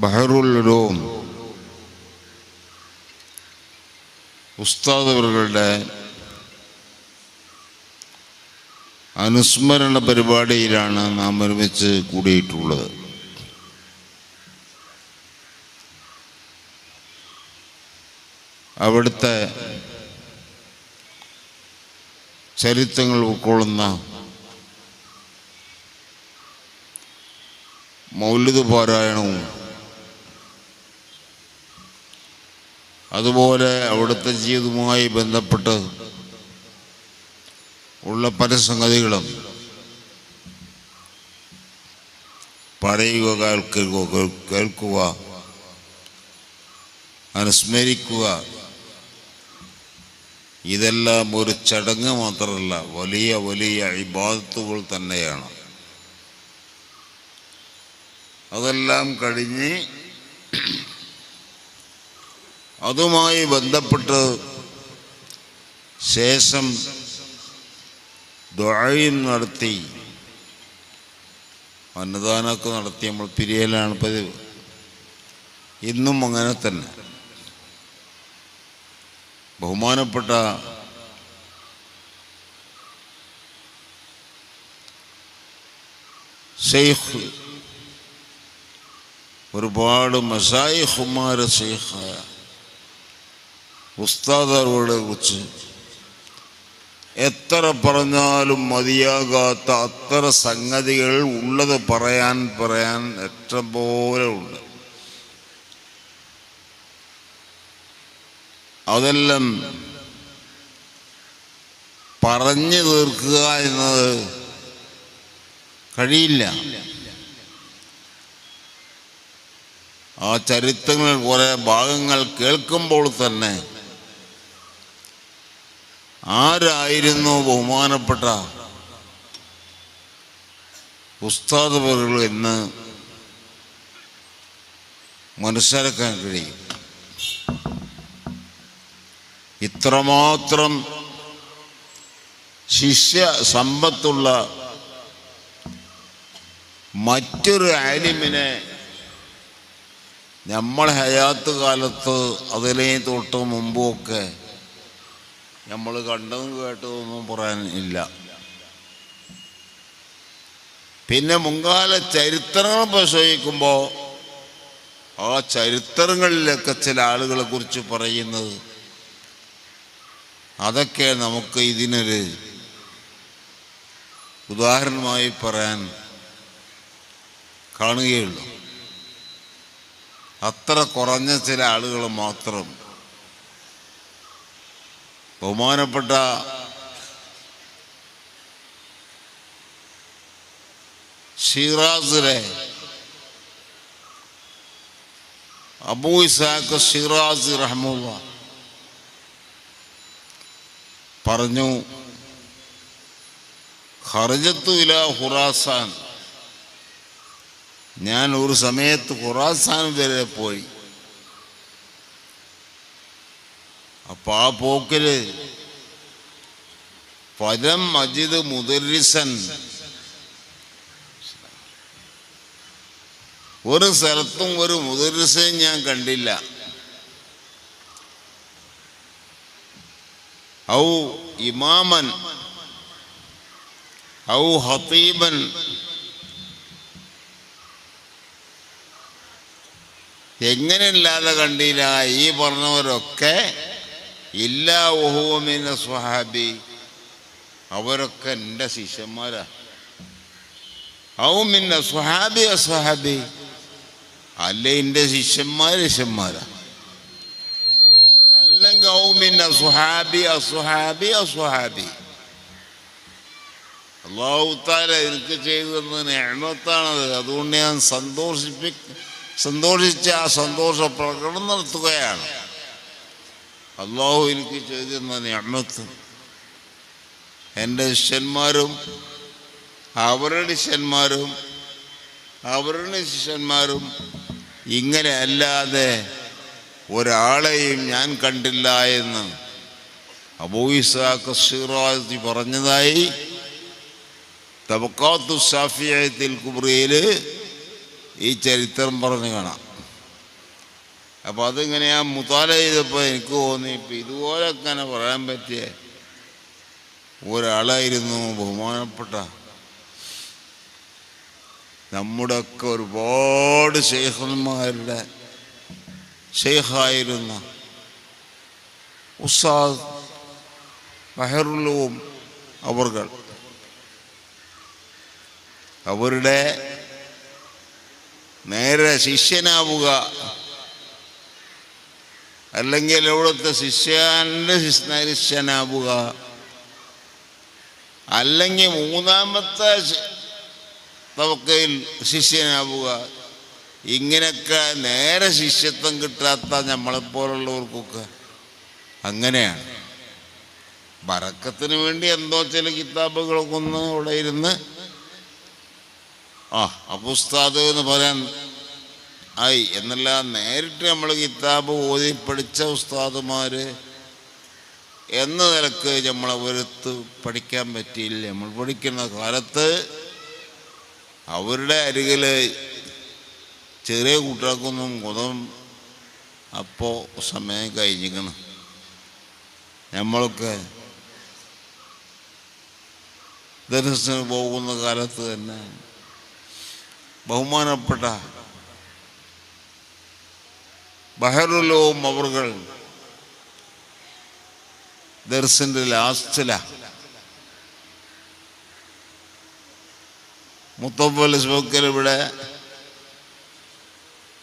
ബഹറുല്ലൂം ഉസ്താദവരുടെ അനുസ്മരണ പരിപാടിയിലാണ് നാം ഒരുമിച്ച് കൂടിയിട്ടുള്ളത്. അവിടുത്തെ ചരിത്രങ്ങൾ ഉൾക്കൊള്ളുന്ന മൗലിക പാരായണവും അതുപോലെ അവിടുത്തെ ജീവിതവുമായി ബന്ധപ്പെട്ട് ഉള്ള പല സംഗതികളും പറയുക കേൾക്കുക കേൾക്കുക അനുസ്മരിക്കുക. ഇതെല്ലാം ഒരു ചടങ്ങ് മാത്രമല്ല വലിയ വലിയ ഇബാദത്തുകൾ തന്നെയാണ്. അതെല്ലാം കഴിഞ്ഞ് അതുമായി ബന്ധപ്പെട്ട് ശേഷം ദ്വായും നടത്തി. അന്നദാനമൊക്കെ നടത്തി നമ്മൾ പിരിയലാണ് പതിവ്. ഇന്നും അങ്ങനെ തന്നെ. ബഹുമാനപ്പെട്ട ഷെയ്ഖ് ഒരുപാട് മസായിഹുമാര ഷെയ്ഖായ ഉസ്താദറുകളെ കുറിച്ച് എത്ര പറഞ്ഞാലും മതിയാകാത്ത അത്ര സംഗതികൾ ഉള്ളത് പറയാൻ പറയാൻ എത്ര പോലെ ഉണ്ട്. അതെല്ലാം പറഞ്ഞു തീർക്കുക എന്നത് കഴിയില്ല. ആ ചരിത്രങ്ങൾ കുറെ ഭാഗങ്ങൾ കേൾക്കുമ്പോൾ തന്നെ ആരായിരുന്നു ബഹുമാനപ്പെട്ട ഉസ്താദ് ഉസ്താദുകൾ എന്ന് മനസ്സിലാക്കാൻ കഴിയും. ഇത്രമാത്രം ശിഷ്യ സമ്പത്തുള്ള മറ്റൊരു ആലിമിനെ നമ്മൾ ഹയാത്ത് കാലത്ത് അതിലേ തൊട്ട് മുമ്പുമൊക്കെ നമ്മൾ കണ്ടതും കേട്ടതൊന്നും പറയാൻ ഇല്ല. പിന്നെ മുൻകാല ചരിത്രങ്ങൾ പരിശോധിക്കുമ്പോൾ ആ ചരിത്രങ്ങളിലൊക്കെ ചില ആളുകളെ കുറിച്ച് പറയുന്നത് അതൊക്കെ നമുക്ക് ഇതിനൊരു ഉദാഹരണമായി പറയാൻ കാണുകയുള്ളൂ. അത്ര കുറഞ്ഞ ചില ആളുകൾ മാത്രം ബഹുമാനപ്പെട്ട ഷിറാസിലെ അബൂ ഇസാഖ് ഷിറാസ് റഹ്മുള്ള പറഞ്ഞു ഹർജത്തു ഇല ഖുറാസാൻ. ഞാൻ ഒരു സമയത്ത് ഖുറാസാൻ വരെ പോയി. അപ്പൊ ആ പോക്കിൽ ഫലം മജിദ് മുദരിസൻ. ഒരു സ്ഥലത്തും ഒരു മുദരിസയും ഞാൻ കണ്ടില്ല. ഔ ഇമാമൻ. ഔ ഹത്തീബൻ എങ്ങനെയല്ലാതെ കണ്ടില്ല ഈ പറഞ്ഞവരൊക്കെ ഇല്ല ഓഹോമിന സ്വഹാബി. അവരൊക്കെ എന്റെ ശിഷ്യന്മാരാ. ഔമിന്ന സ്വഹാബി അസ്വഹാബി അല്ല എന്റെ ശിഷ്യന്മാർ ശിഷ്യന്മാരാ. അല്ലെങ്കിൽ ഔമിന്ന സുഹാബി അസ്വഹാബി അസ്വഹാബി അള്ളാഹുത്താല എനിക്ക് ചെയ്തു തന്ന എണ്ണത്താണത് അതുകൊണ്ട് ഞാൻ സന്തോഷിപ്പി സന്തോഷിച്ച് ആ സന്തോഷ പ്രകടനം നടത്തുകയാണ്. അള്ളാഹു എനിക്ക് ചെയ്തു തന്ന എണ്ണത്ത് എന്റെ ശിഷ്യന്മാരും അവരുടെ ശിഷ്യന്മാരും അവരുടെ ശിഷ്യന്മാരും ഇങ്ങനെ അല്ലാതെ ഒരാളെയും ഞാൻ കണ്ടില്ല എന്ന് അബൂയിസാഖ് ഷിറാസി പറഞ്ഞതായി തബക്കാത്തു ഷാഫിയത്തിൽ കുബ്രയിൽ ഈ ചരിത്രം പറഞ്ഞു കാണാം. അപ്പോൾ അതിങ്ങനെ ഞാൻ മുത്താല ചെയ്തപ്പോൾ എനിക്ക് തോന്നി ഇപ്പം ഇതുപോലെ അങ്ങനെ പറയാൻ പറ്റിയ ഒരാളായിരുന്നു ബഹുമാനപ്പെട്ട. നമ്മുടെയൊക്കെ ഒരുപാട് ശേഖന്മാരുടെ ഷെയ്ഖായിരുന്ന ഉസ്താദ് ബഹറുലും അവർകൾ. അവരുടെ നേരെ ശിഷ്യനാവുക അല്ലെങ്കിൽ ഇവിടുത്തെ ശിഷ്യാന്റെ ശിഷ്യനാവുക അല്ലെങ്കിൽ മൂന്നാമത്തെ തവക്കയിൽ ശിഷ്യനാവുക. ഇങ്ങനെയൊക്കെ നേരെ ശിഷ്യത്വം കിട്ടാത്ത നമ്മളെപ്പോലുള്ളവർക്കൊക്കെ അങ്ങനെയാണ്. വറക്കത്തിന് വേണ്ടി എന്തോ ചില കിതാബുകളൊക്കെ ഒന്ന് ഇവിടെ ഇരുന്ന് ആ അപ്പുസ്താദ് എന്ന് പറയാൻ ആയി എന്നല്ല നേരിട്ട് നമ്മൾ കിതാബ് ഓതി പഠിച്ച ഉസ്താദുമാർ എന്ന നിലയ്ക്ക് നമ്മളെ ഒരുത്ത് പഠിക്കാൻ പറ്റിയില്ല. നമ്മൾ പഠിക്കുന്ന കാലത്ത് അവരുടെ അരികിൽ ചെറിയ കുട്ടികൾക്കൊന്നും കൊതും അപ്പോൾ സമയം കഴിഞ്ഞിരിക്കണം നമ്മൾക്ക് ദർശനത്തിന് പോകുന്ന കാലത്ത് തന്നെ ബഹുമാനപ്പെട്ട ബഹറുലവും അവർകൾ ദർശന്റെ ലാസ്റ്റില സ്മോക്കൽ ഇവിടെ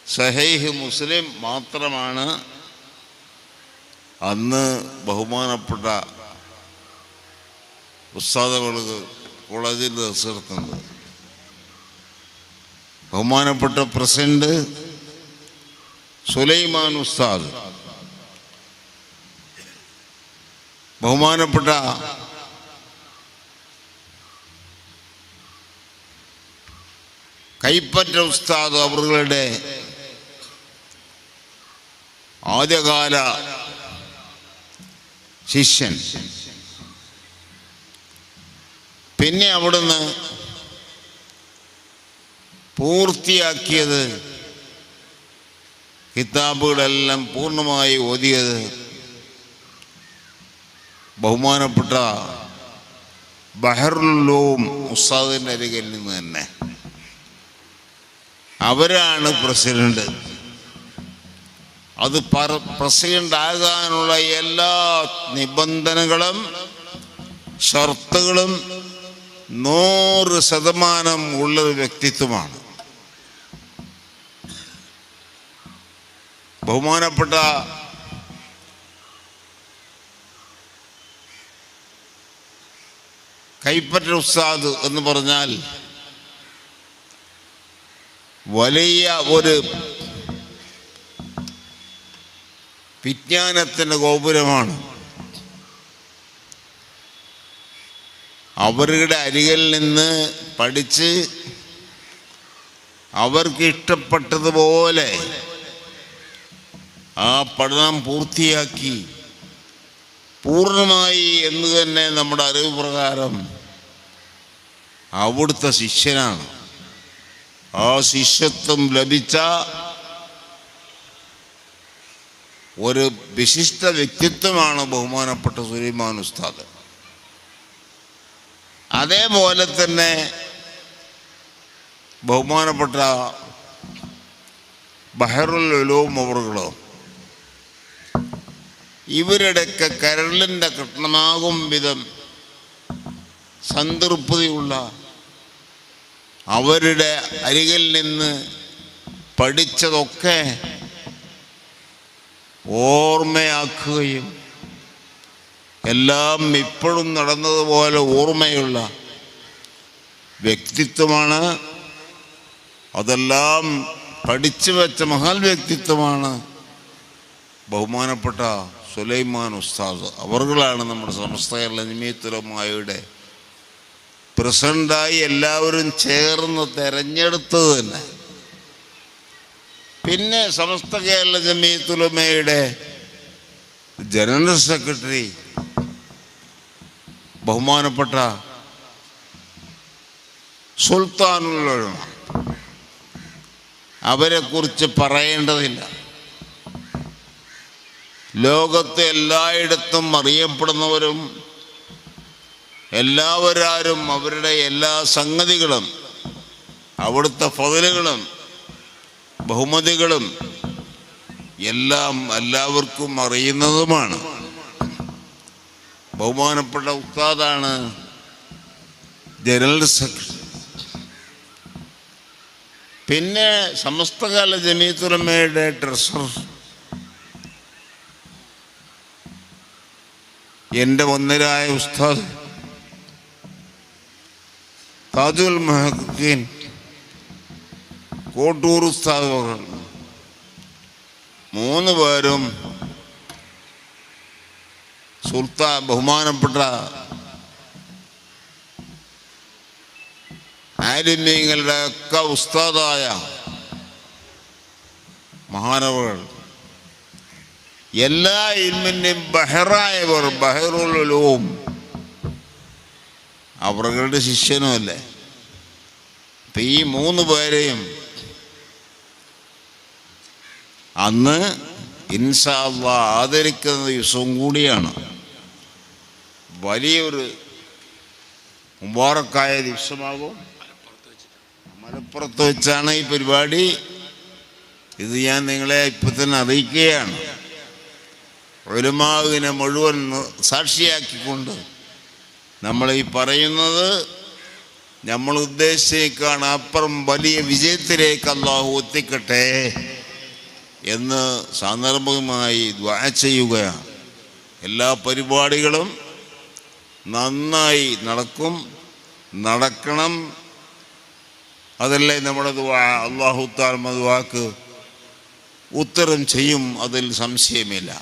സഹൈഹ് മുസ്ലിം മാത്രമാണ് അന്ന് ബഹുമാനപ്പെട്ട ഉസ്താദകൾക്ക് കോളേജിൽ ദർശനത്തുന്നത് ബഹുമാനപ്പെട്ട പ്രസിഡന്റ് സുലൈമാൻ ഉസ്താദ്. ബഹുമാനപ്പെട്ട കൈപ്പറ്റ ഉസ്താദ് അവരുടെ ആദ്യകാല ശിഷ്യൻ. പിന്നെ അവിടുന്ന് പൂർത്തിയാക്കിയത് കിതാബുകളെല്ലാം പൂർണമായി ഓതിയത് ബഹുമാനപ്പെട്ട ബഹറുല്ലോം ഉസ്താദിന്റെ അരികിൽ നിന്ന് തന്നെ. അവരാണ് പ്രസിഡന്റ്. അത് പ്രസിഡന്റ് ആകാനുള്ള എല്ലാ നിബന്ധനകളും ഷർത്തുകളും നൂറ് ശതമാനം ഉള്ളൊരു വ്യക്തിത്വമാണ്. ബഹുമാനപ്പെട്ട കൈപ്പറ്റ ഉസ്താദ് എന്ന് പറഞ്ഞാൽ വലിയ ഒരു വിജ്ഞാനത്തിന്റെ ഗോപുരമാണ്. അവരുടെ അരികിൽ നിന്ന് പഠിച്ച് അവർക്ക് ഇഷ്ടപ്പെട്ടതുപോലെ ആ പഠനം പൂർത്തിയാക്കി. പൂർണമായി എന്ന് തന്നെ നമ്മുടെ അറിവ് പ്രകാരം അവിടുത്തെ ശിഷ്യനാണ്. ആ ശിഷ്യത്വം ലഭിച്ച ഒരു വിശിഷ്ട വ്യക്തിത്വമാണ് ബഹുമാനപ്പെട്ട സുലൈമാൻ ഉസ്താദ്. അതേപോലെ തന്നെ ബഹുമാനപ്പെട്ട ബഹറുൽ ഉലൂം അവറുകളോ ഇവരുടെയൊക്കെ കരളിന്റെ കൃഷ്ണമാകും വിധം സംതൃപ്തിയുള്ള അവരുടെ അരികിൽ നിന്ന് പഠിച്ചതൊക്കെ ഓർമ്മയാക്കുകയും എല്ലാം ഇപ്പോഴും നടന്നതുപോലെ ഓർമ്മയുള്ള വ്യക്തിത്വമാണ്. അതെല്ലാം പഠിച്ചു വെച്ച മഹാൽ വ്യക്തിത്വമാണ് ബഹുമാനപ്പെട്ട സുലൈമാൻ ഉസ്താദ്. അവർകളാണ് നമ്മുടെ സമസ്ത കേരള നിമിത്തുലമായുടെ പ്രസിഡന്റായി എല്ലാവരും ചേർന്ന് തെരഞ്ഞെടുത്തത് തന്നെ. പിന്നെ സമസ്ത കേരള ജമീത്തുലമയുടെ ജനറൽ സെക്രട്ടറി ബഹുമാനപ്പെട്ട സുൽത്താനുള്ള അവരെക്കുറിച്ച് പറയേണ്ടതില്ല. ലോകത്തെ എല്ലായിടത്തും അറിയപ്പെടുന്നവരും എല്ലാവരും അവരുടെ എല്ലാ സംഗതികളും അവിടുത്തെ ഫതിലുകളും ബഹുമതികളും എല്ലാം എല്ലാവർക്കും അറിയുന്നതുമാണ്. ബഹുമാനപ്പെട്ട ഉസ്താദാണ് ജനറൽ സെക്രട്ടറി. പിന്നെ സമസ്തകാല ജമീത്തുലമയുടെ ട്രഷറർ. എന്റെ ഒന്നരായ ഉസ്താദ് താജുൽ മഹീൻ കോട്ടൂർ ഉസ്താദ് മൂന്ന് പേരും സുൽത്താൻ ബഹുമാനപ്പെട്ട ആലിമ്യങ്ങളുടെ ഒക്കെ ഉസ്താദായ മഹാനവകൾ. എല്ലാ ഇൽമിന്റെയും ബഹറായവർ ബഹറുലും അവരുടെ ശിഷ്യനുമല്ലേ അപ്പം ഈ മൂന്ന് പേരെയും അന്ന് ഇൻസാല്ല ആദരിക്കുന്ന ദിവസവും കൂടിയാണ്. വലിയൊരു മുബാറക്കായ ദിവസമാകും. മലപ്പുറത്ത് വെച്ചാണ് ഈ പരിപാടി. ഇത് ഞാൻ നിങ്ങളെ ഇപ്പം തന്നെ അറിയിക്കുകയാണ്. ഒരുമാവിനെ മുഴുവൻ സാക്ഷിയാക്കിക്കൊണ്ട് നമ്മൾ ഈ പറയുന്നത് നമ്മൾ ഉദ്ദേശിച്ചേക്കാണ് അപ്പുറം വലിയ വിജയത്തിലേക്ക് അള്ളാഹു എത്തിക്കട്ടെ എന്ന് സാന്ദർഭികമായി ദ്വാ ചെയ്യുകയാണ്. എല്ലാ പരിപാടികളും നന്നായി നടക്കും നടക്കണം. അതല്ലേ നമ്മുടെ ദുവാ അള്ളാഹു താൽ മധുവാക്ക് ഉത്തരം ചെയ്യും അതിൽ സംശയമില്ല.